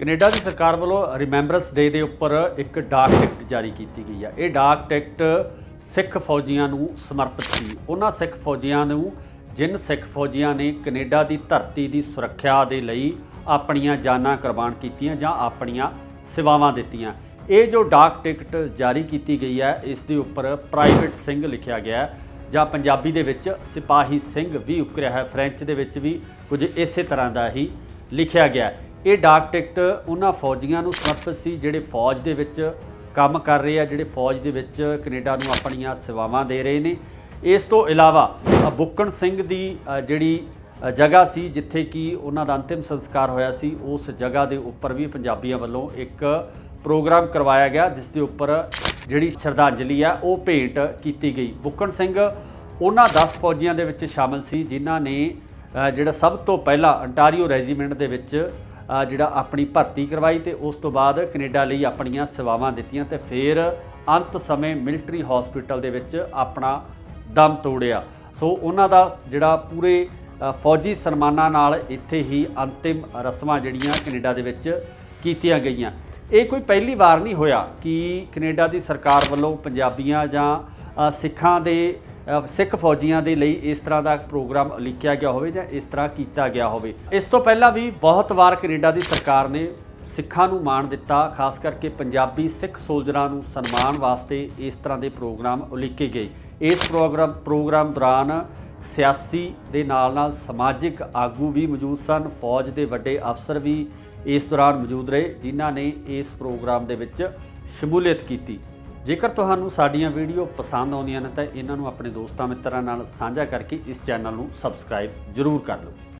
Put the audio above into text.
Canada ਦੀ ਸਰਕਾਰ ਵੱਲੋਂ remembrance ਡੇ ਦੇ ਉੱਪਰ ਇੱਕ ਡਾਕ ਟਿਕਟ ਜਾਰੀ ਕੀਤੀ ਗਈ ਹੈ ਇਹ ਡਾਕ ਟਿਕਟ ਸਿੱਖ ਫੌਜੀਆਂ ਨੂੰ ਸਮਰਪਿਤ ਸੀ। ਉਹਨਾਂ ਸਿੱਖ ਫੌਜੀਆਂ ਨੂੰ, ਜਿਨ ਸਿੱਖ ਫੌਜੀਆਂ ਨੇ ਕੈਨੇਡਾ ਦੀ ਧਰਤੀ ਦੀ ਸੁਰੱਖਿਆ ਦੇ ਲਈ ਆਪਣੀਆਂ ਜਾਨਾਂ ਕੁਰਬਾਨ ਕੀਤੀਆਂ ਜਾਂ ਆਪਣੀਆਂ ਸੇਵਾਵਾਂ ਦਿੱਤੀਆਂ। ਇਹ ਜੋ ਡਾਕ ਟਿਕਟ ਜਾਰੀ ਕੀਤੀ ਗਈ ਹੈ ਇਸ ਦੇ ਉੱਪਰ ਪ੍ਰਾਈਵੇਟ ਸਿੰਘ ਲਿਖਿਆ ਗਿਆ ਹੈ, ਜਾਂ ਪੰਜਾਬੀ ਦੇ ਵਿੱਚ ਸਿਪਾਹੀ ਸਿੰਘ ਵੀ ਉਕਰਿਆ ਹੈ, ਫ੍ਰੈਂਚ ਦੇ ਵਿੱਚ ਵੀ ਕੁਝ ਇਸੇ ਤਰ੍ਹਾਂ ਦਾ ਹੀ ਲਿਖਿਆ ਗਿਆ ਹੈ। ਇਹ ਡਾਕ ਟਿਕਟ ਉਹਨਾਂ ਫੌਜੀਆਂ ਨੂੰ ਸਮਰਪਿਤ ਸੀ ਜਿਹੜੇ ਫੌਜ ਦੇ ਵਿੱਚ ਕੰਮ ਕਰ ਰਹੇ ਆ, ਜਿਹੜੇ ਫੌਜ ਦੇ ਵਿੱਚ ਕੈਨੇਡਾ ਨੂੰ ਆਪਣੀਆਂ ਸੇਵਾਵਾਂ ਦੇ ਰਹੇ ਨੇ। ਇਸ ਤੋਂ ਇਲਾਵਾ ਬੁੱਕਣ ਸਿੰਘ ਦੀ ਜਿਹੜੀ ਜਗ੍ਹਾ ਸੀ ਜਿੱਥੇ ਕਿ ਉਹਨਾਂ ਦਾ ਅੰਤਿਮ ਸੰਸਕਾਰ ਹੋਇਆ ਸੀ, ਉਸ ਜਗ੍ਹਾ ਦੇ ਉੱਪਰ ਵੀ ਪੰਜਾਬੀਆਂ ਵੱਲੋਂ ਇੱਕ ਪ੍ਰੋਗਰਾਮ ਕਰਵਾਇਆ ਗਿਆ, ਜਿਸ ਦੇ ਉੱਪਰ ਜਿਹੜੀ ਸ਼ਰਧਾਂਜਲੀ ਆ, ਉਹ ਭੇਟ ਕੀਤੀ ਗਈ। ਬੁੱਕਣ ਸਿੰਘ ਉਹਨਾਂ 10 ਫੌਜੀਆਂ ਦੇ ਵਿੱਚ ਸ਼ਾਮਲ ਸੀ, ਜਿਨ੍ਹਾਂ ਨੇ ਜਿਹੜਾ ਸਭ ਤੋਂ ਪਹਿਲਾਂ ਅੰਟਾਰੀਓ ਰੈਜੀਮੈਂਟ ਦੇ ਵਿੱਚ ਜਿਹੜਾ ਆਪਣੀ ਭਰਤੀ ਕਰਵਾਈ ਤੇ ਉਸ ਤੋਂ ਬਾਅਦ ਕੈਨੇਡਾ ਲਈ ਆਪਣੀਆਂ ਸੇਵਾਵਾਂ ਦਿੱਤੀਆਂ ਤੇ ਫਿਰ ਅੰਤ ਸਮੇਂ ਮਿਲਟਰੀ ਹਸਪੀਟਲ ਦੇ ਵਿੱਚ ਆਪਣਾ ਦਮ ਤੋੜਿਆ। ਸੋ ਉਹਨਾਂ ਦਾ ਜਿਹੜਾ ਪੂਰੇ ਫੌਜੀ ਸਨਮਾਨਾਂ ਨਾਲ ਇੱਥੇ ਹੀ ਅੰਤਿਮ ਰਸਮਾਂ ਜਿਹੜੀਆਂ ਕੈਨੇਡਾ ਦੇ ਵਿੱਚ ਕੀਤੀਆਂ ਗਈਆਂ। ਇਹ ਕੋਈ ਪਹਿਲੀ ਵਾਰ ਨਹੀਂ ਹੋਇਆ ਕਿ ਕੈਨੇਡਾ ਦੀ ਸਰਕਾਰ ਵੱਲੋਂ ਪੰਜਾਬੀਆਂ ਜਾਂ ਸਿੱਖਾਂ ਦੇ ਸਿੱਖ ਫੌਜੀਆਂ ਦੇ ਲਈ ਇਸ ਤਰ੍ਹਾਂ ਦਾ ਪ੍ਰੋਗਰਾਮ ਲਿਖਿਆ ਗਿਆ ਹੋਵੇ ਜਾਂ ਇਸ ਤਰ੍ਹਾਂ ਕੀਤਾ ਗਿਆ ਹੋਵੇ। ਇਸ ਤੋਂ ਪਹਿਲਾਂ ਵੀ ਬਹੁਤ ਵਾਰ ਕੈਨੇਡਾ ਦੀ ਸਰਕਾਰ ਨੇ ਸਿੱਖਾਂ ਨੂੰ ਮਾਣ ਦਿੱਤਾ, ਖਾਸ ਕਰਕੇ ਪੰਜਾਬੀ ਸਿੱਖ ਸੋਲਜਰਾਂ ਨੂੰ ਸਨਮਾਨ ਵਾਸਤੇ ਇਸ ਤਰ੍ਹਾਂ ਦੇ ਪ੍ਰੋਗਰਾਮ ਉਲੀਕੇ ਗਏ। ਇਸ ਪ੍ਰੋਗਰਾਮ ਪ੍ਰੋਗਰਾਮ ਦੌਰਾਨ ਸਿਆਸੀ ਦੇ ਨਾਲ ਨਾਲ ਸਮਾਜਿਕ ਆਗੂ ਵੀ ਮੌਜੂਦ ਸਨ, ਫੌਜ ਦੇ ਵੱਡੇ ਅਫਸਰ ਵੀ ਇਸ ਦੌਰਾਨ ਮੌਜੂਦ ਰਹੇ, ਜਿਨ੍ਹਾਂ ਨੇ ਇਸ ਪ੍ਰੋਗਰਾਮ ਦੇ ਵਿੱਚ ਸ਼ਮੂਲੀਅਤ ਕੀਤੀ। ਜੇਕਰ ਤੁਹਾਨੂੰ ਸਾਡੀਆਂ ਵੀਡੀਓ ਪਸੰਦ ਆਉਂਦੀਆਂ ਨੇ ਤਾਂ ਇਹਨਾਂ ਨੂੰ ਆਪਣੇ ਦੋਸਤਾਂ ਮਿੱਤਰਾਂ ਨਾਲ ਸਾਂਝਾ ਕਰਕੇ ਇਸ ਚੈਨਲ ਨੂੰ ਸਬਸਕ੍ਰਾਈਬ ਜ਼ਰੂਰ ਕਰ ਲਓ।